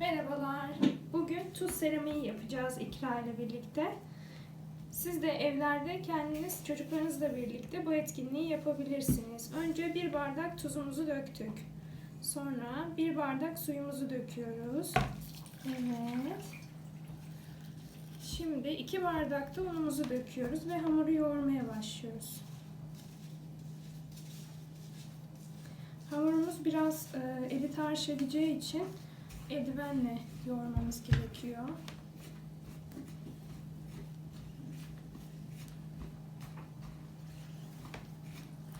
Merhabalar. Bugün tuz seramiği yapacağız İkra ile birlikte. Siz de evlerde kendiniz çocuklarınızla birlikte bu etkinliği yapabilirsiniz. Önce bir bardak tuzumuzu döktük. Sonra bir bardak suyumuzu döküyoruz. Evet. Şimdi iki bardak da unumuzu döküyoruz ve hamuru yoğurmaya başlıyoruz. Hamurumuz biraz e, eli tarş edeceği için eldivenle yoğurmamız gerekiyor.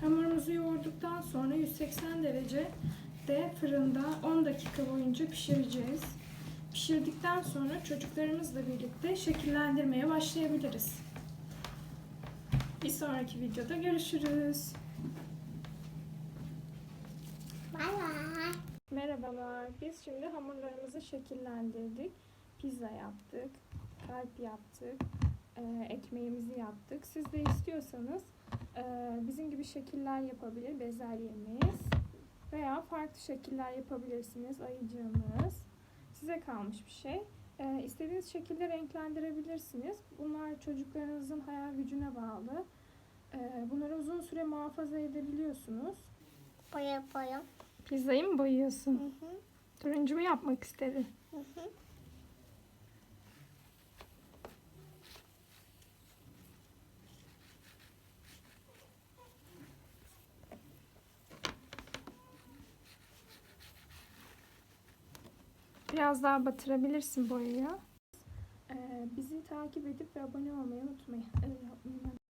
Hamurumuzu yoğurduktan sonra 180 derecede fırında 10 dakika boyunca pişireceğiz. Pişirdikten sonra çocuklarımızla birlikte şekillendirmeye başlayabiliriz. Bir sonraki videoda görüşürüz. Merhabalar. Biz şimdi hamurlarımızı şekillendirdik. Pizza yaptık, kalp yaptık, e, ekmeğimizi yaptık. Siz de istiyorsanız e, bizim gibi şekiller yapabilir bezelyemiz veya farklı şekiller yapabilirsiniz ayıcığımız. Size kalmış bir şey. E, istediğiniz şekilde renklendirebilirsiniz. Bunlar çocuklarınızın hayal gücüne bağlı. Bunları uzun süre muhafaza edebiliyorsunuz. Boya yapayım. Pizzayı mı boyuyorsun? Hı hı. Turuncu mu yapmak istedin? Hı hı. Biraz daha batırabilirsin boyayı. Ee, bizi takip edip ve abone olmayı unutmayın. Öyle yapmayın.